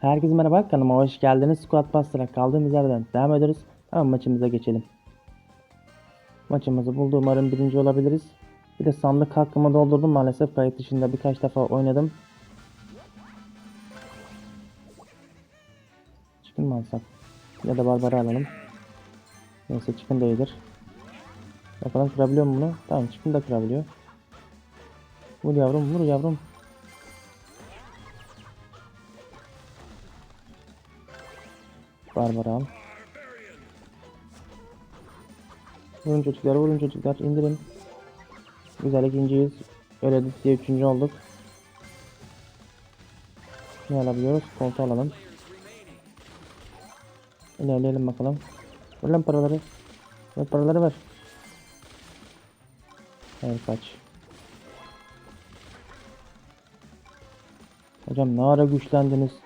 Herkese merhaba kanalıma hoş geldiniz. Squad Buster'a kaldığımız yerden devam ediyoruz. Hemen maçımıza geçelim. Maçımızı buldu. Umarım birinci olabiliriz. Bir de sandık hakkımı doldurdum maalesef. Kayıt dışında birkaç defa oynadım. Çıkın mı? Ya da Barbara alalım. Neyse çıkın da iyidir. Bakalım kırabiliyor mu bunu? Tamam çıkın da kırabiliyor. Vur yavrum vur yavrum. Barbara al. Vurun çocuklar vurun çocuklar indirin. Güzel ikinciyiz. Öyle diye üçüncü olduk. Ne alabiliyoruz? Koltuğu alalım. İlerleyelim bakalım. Ver lan paraları. Ver paraları ver. Hayır kaç. Hocam ne ara güçlendiniz?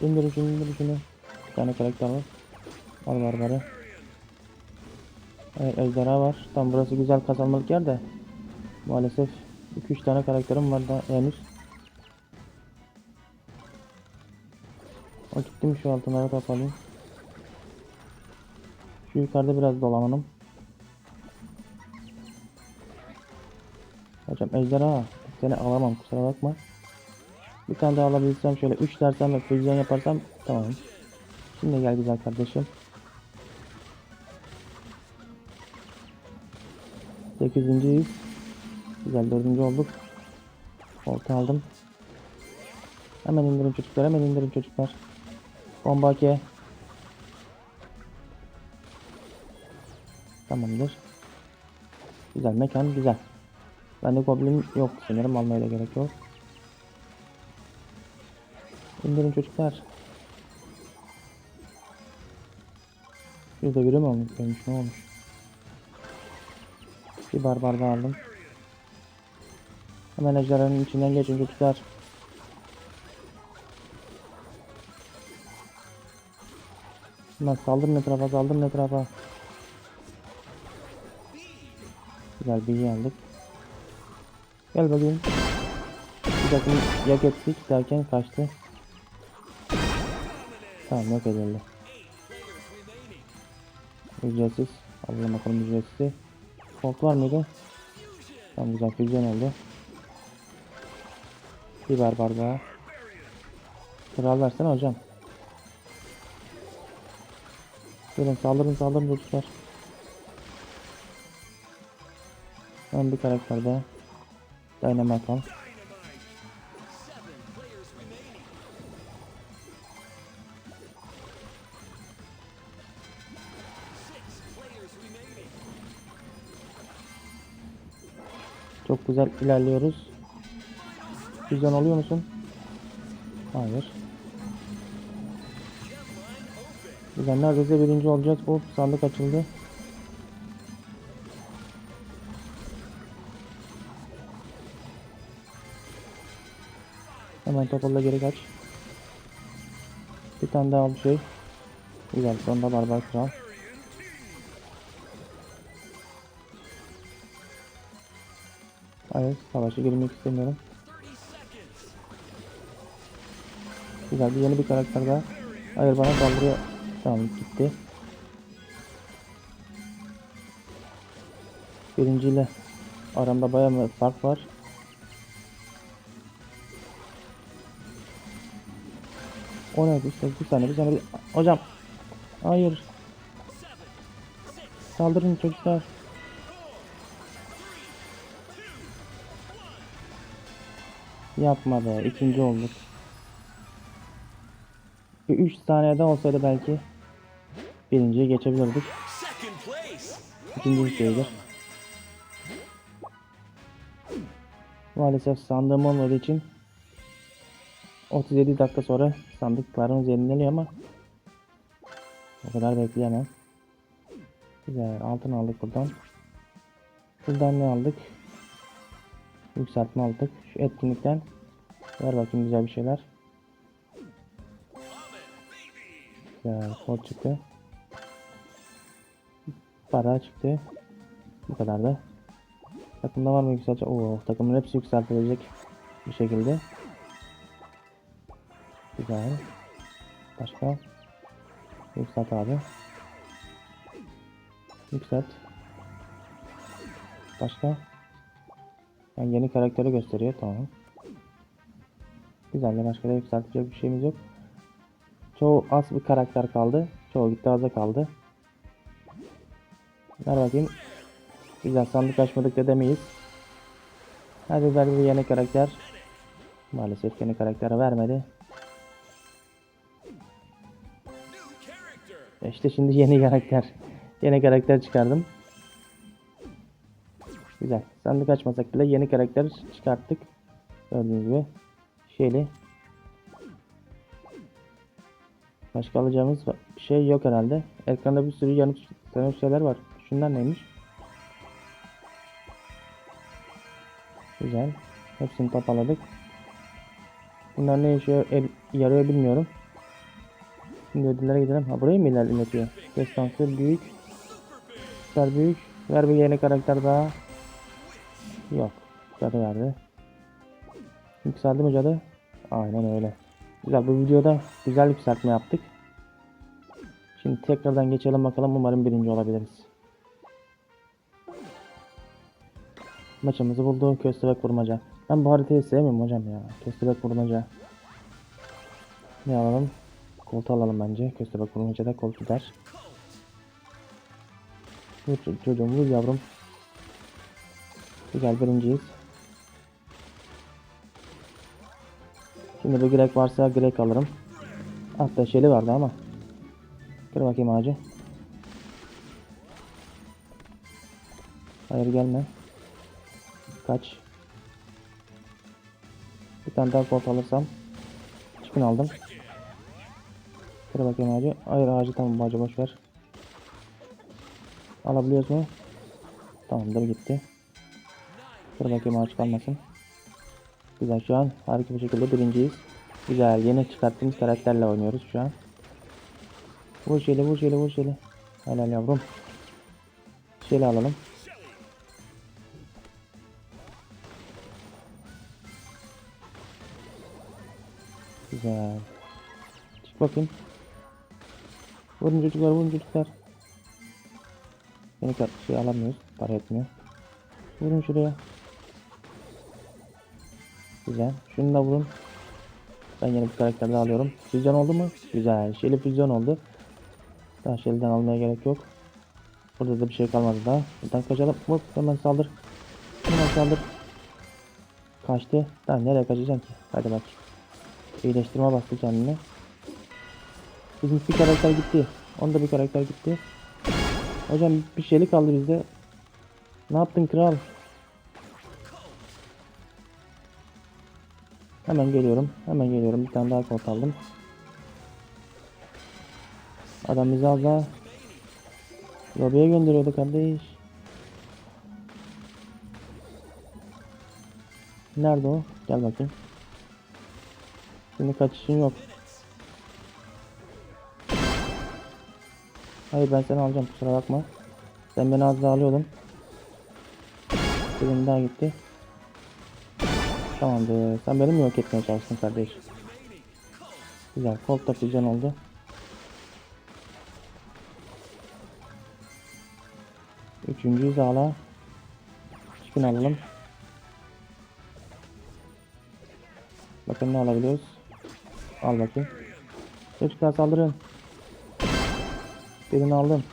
İndirin şunu indirin şunu. Bir tane karakter var. Al barbarı. Evet ejderha var. Tam burası güzel kazanmalık yer de. Maalesef 2-3 tane karakterim var da henüz. O gitti mi şu altınları toparlayayım. Şu yukarıda biraz dolanalım. Hocam ejderha seni alamam kusura bakma. Bir tane daha alabilsem şöyle 3 dersem ve füzyon yaparsam tamam. Şimdi gel güzel kardeşim. 8.yiz. Güzel 4. olduk. Olta aldım. Hemen indirin çocuklar hemen indirin çocuklar. Bomba ke. Tamamdır. Güzel mekan güzel. Bende goblin yok sanırım almaya da gerek yok. İndirin çocuklar. Yüzde biri mi olmuş benim ne olmuş? Bir barbar daha aldım. Hemen ejderhanın içinden geçin çocuklar. Hemen saldırın etrafa saldırın etrafa. Güzel bir aldık. Gel bakayım. Bir takım yak ettik derken kaçtı. Tamam yok edildi. Ücretsiz. Alalım bakalım ücretsiz. Kolt var mıydı? Tamam güzel füzyon oldu. Bir barbar daha. Kral versene hocam. Gelin saldırın saldırın çocuklar. Hemen bir karakter daha. Dynamite al. Çok güzel ilerliyoruz. Füzyon oluyor musun? Hayır. Güzel neredeyse birinci olacağız. Hop sandık açıldı. Hemen toparla geri kaç. Bir tane daha al şey. Güzel sonunda barbar kral. Hayır savaşa girmek istemiyorum. Güzel bir yeni bir karakter daha. Hayır bana saldırıyor. Tamam gitti. Birinciyle aramda bayağı bir fark var. O ne? İşte bir saniye bir saniye. Hocam. Hayır. Saldırın çocuklar. Yapma be. ikinci olduk. Bir 3 saniyede olsaydı belki birinciye geçebilirdik. İkinci şeydir. Maalesef sandığım olmadığı için 37 dakika sonra sandıklarımız yenileniyor ama o kadar bekleyemem. Güzel altın aldık buradan. Şuradan ne aldık? Yükseltme aldık. Şu etkinlikten ver bakayım güzel bir şeyler. Güzel kod çıktı. Para çıktı. Bu kadar da. Takımda var mı yükseltecek? Oo takımın hepsi yükseltilecek. bir şekilde. Güzel. Başka? Yükselt abi. Yükselt. Başka? Yani yeni karakteri gösteriyor. Tamam. Güzel de başka da yükseltecek bir şeyimiz yok. Çoğu az bir karakter kaldı. Çoğu gitti aza kaldı. Ver bakayım. Güzel sandık açmadık da demeyiz. Hadi ver bir yeni karakter. Maalesef yeni karakter vermedi. İşte şimdi yeni karakter. Yeni karakter çıkardım. Güzel. Sandık açmasak bile yeni karakter çıkarttık. Gördüğünüz gibi. Şeyli. Başka alacağımız bir şey yok herhalde. Ekranda bir sürü yanıp sönen şeyler var. Şunlar neymiş? Güzel. Hepsini toparladık. Bunlar ne işe yarıyor bilmiyorum. Şimdi ödüllere gidelim. Ha burayı mı ilerletiyor? Destansı büyük. Süper büyük. Ver bir yeni karakter daha. Yok. Cadı verdi. Yükseldi mi cadı? Aynen öyle. Güzel bu videoda güzel yükseltme yaptık. Şimdi tekrardan geçelim bakalım umarım birinci olabiliriz. Maçımızı buldu. Köstebek vurmaca. Ben bu haritayı sevmiyorum hocam ya. Köstebek vurmaca. Ne alalım? Koltu alalım bence. Köstebek vurmaca da kolt gider. Vur ço- çocuğum vur yavrum. Güzel birinciyiz. Şimdi bir grek varsa grek alırım. Hatta şeli vardı ama. Kır bakayım ağacı. Hayır gelme. Kaç. Bir tane daha kolt alırsam. Çıkın aldım. Kır bakayım ağacı. Hayır ağacı tamam ağacı boş ver. Alabiliyoruz mu? Tamamdır gitti. Kır bakayım ağaç kalmasın. Güzel şu an harika bir şekilde birinciyiz. Güzel yeni çıkarttığımız karakterle oynuyoruz şu an. Vur şöyle vur şöyle vur şöyle. Helal yavrum. Şöyle alalım. Güzel. Çık bakayım. Vurun çocuklar vurun çocuklar. Kart şey alamıyoruz. Para etmiyor. Vurun şuraya. Güzel. Şunu da vurun. Ben yeni bir karakter daha alıyorum. Füzyon oldu mu? Güzel. Şeli füzyon oldu. Daha Şeli'den almaya gerek yok. Burada da bir şey kalmadı daha. Buradan kaçalım. Hop hemen saldır. Hemen saldır. Kaçtı. Daha nereye kaçacaksın ki? Hadi bak. İyileştirme bastı kendine. Bizim bir karakter gitti. Onda bir karakter gitti. Hocam bir şeylik kaldı bizde. Ne yaptın kral? Hemen geliyorum. Hemen geliyorum. Bir tane daha kod aldım. Adam bizi az daha lobiye gönderiyordu kardeş. Nerede o? Gel bakayım. Şimdi kaçışın yok. Hayır ben seni alacağım kusura bakma. Sen beni az daha alıyordun. Benim daha gitti. Tamamdır. Sen benim yok etmeye çalıştın kardeş? Güzel. Kol taşıyacan oldu. Üçüncüyüz hala. Çıkın alalım. Bakın ne alabiliyoruz. Al bakayım. Çocuklar saldırın. Birini aldım.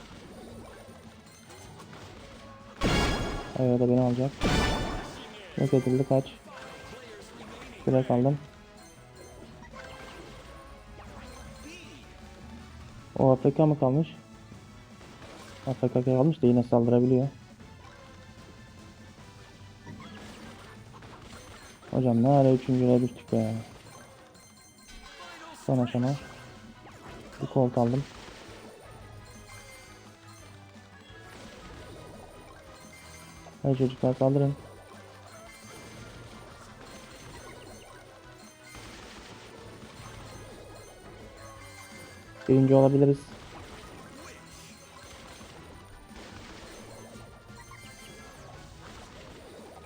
Evet o da beni alacak. Yok edildi kaç. Şuraya kaldım. O AFK mı kalmış? AFK kalmış da yine saldırabiliyor. Hocam ne ara üçüncüye düştük be. Son aşama. Bir kolt aldım. Hadi çocuklar saldırın. Birinci olabiliriz.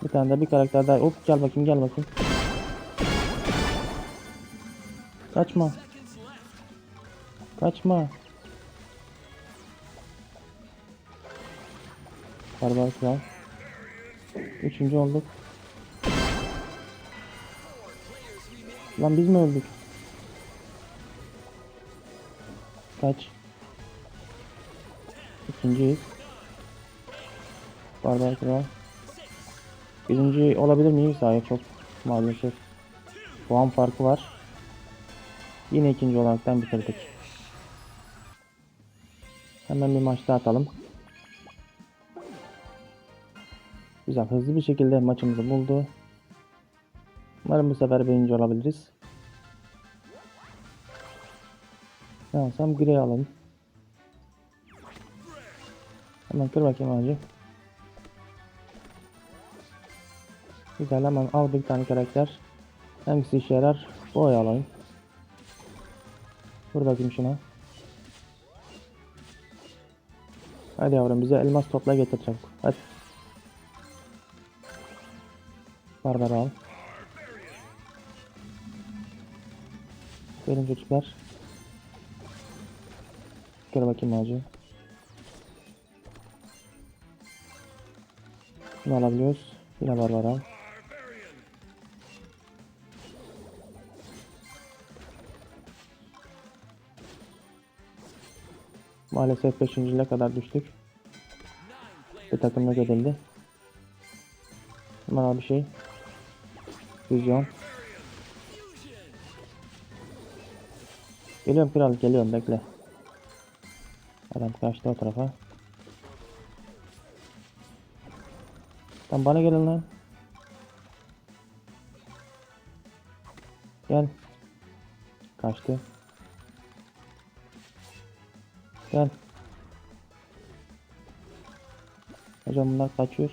Bir tane de bir karakter daha. Hop gel bakayım gel bakayım. Kaçma. Kaçma. Barbar kral. Üçüncü olduk. Lan biz mi öldük? Kaç. İkinciyiz. Barbar kral. Birinci olabilir miyiz? Hayır çok maalesef. Puan farkı var. Yine ikinci olaraktan bitirdik. Hemen bir maç daha atalım. Güzel hızlı bir şekilde maçımızı buldu. Umarım bu sefer birinci olabiliriz. Ne alsam grey alalım. Hemen kır bakayım ağacı. Güzel hemen al bir tane karakter. Hangisi işe yarar? Boy alayım. Vur bakayım şuna. Hadi yavrum bize elmas topla getir çabuk. Hadi. Barbar al. Gelin çocuklar. Gel bakayım ağacı. Bunu alabiliyoruz. Yine barbar al. Maalesef 5. ile kadar düştük. Bir takım yok edildi. Hemen bir şey. Vizyon. Geliyorum kral geliyorum bekle. Adam kaçtı o tarafa. Tam bana gelin lan. Gel. Kaçtı. Gel. Hocam bunlar kaçıyor.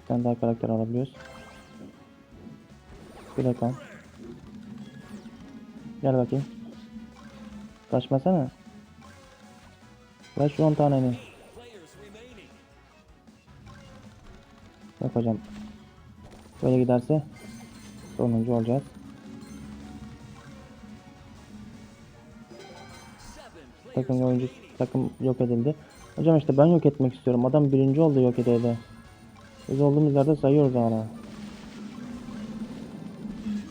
Bir tane daha karakter alabiliyoruz. Bir dakika. Gel bakayım. Kaçmasana. Ver şu 10 taneni. Yok hocam. Böyle giderse sonuncu olacağız. Takım oyuncu takım yok edildi. Hocam işte ben yok etmek istiyorum. Adam birinci oldu yok edildi. Biz olduğumuz yerde sayıyoruz hala.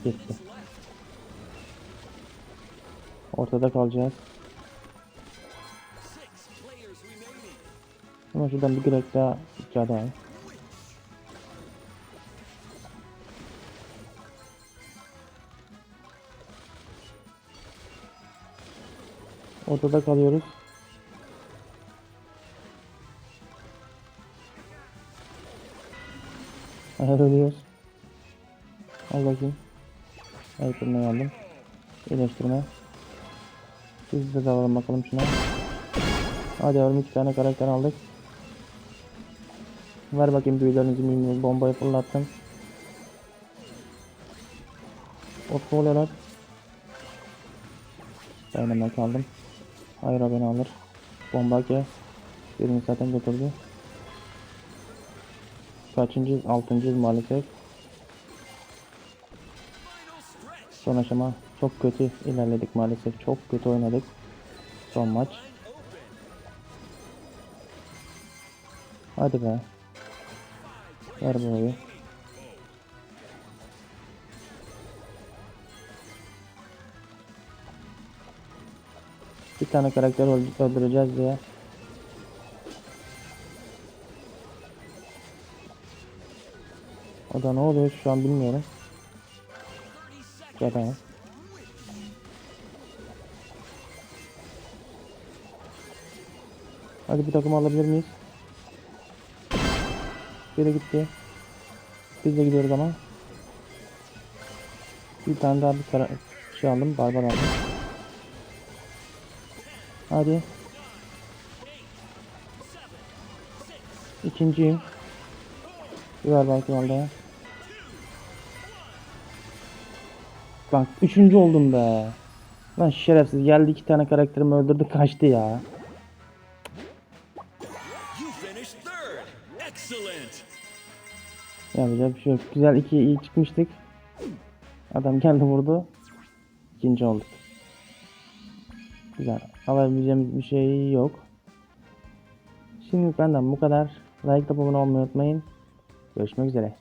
Gitti. Ortada kalacağız. Ama şuradan bir grek daha icat. Ortada kalıyoruz. Ölüyoruz. Al bakayım. Ayıpırma aldım. İyileştirme. Biz de dalalım bakalım şuna. Hadi yavrum iki tane karakter aldık. Ver bakayım büyülerinizi mühimleri. Bombayı fırlattım. Of oluyor lan? Dayanamaya kaldım. Hayır beni alır. Bomba ki. Birini zaten götürdü. Kaçıncı? Altıncıyız maalesef. Son aşama çok kötü ilerledik maalesef. Çok kötü oynadık. Son maç. Hadi be. Ver burayı. Bir tane karakter öldü- öldüreceğiz diye. O da ne oluyor şu an bilmiyorum. Ya Hadi bir takım alabilir miyiz? Biri gitti. Biz de gidiyoruz ama. Bir tane daha bir kara şey aldım. Barbar aldım. Hadi. İkinciyim. Bir barbar kralda. Bak üçüncü oldum be. Lan şerefsiz geldi iki tane karakterimi öldürdü kaçtı ya. Yapacak bir şey yok. Güzel iki iyi çıkmıştık. Adam geldi vurdu. İkinci olduk. Güzel. Alabileceğimiz bir şey yok. Şimdi benden bu kadar. Like abone olmayı unutmayın. Görüşmek üzere.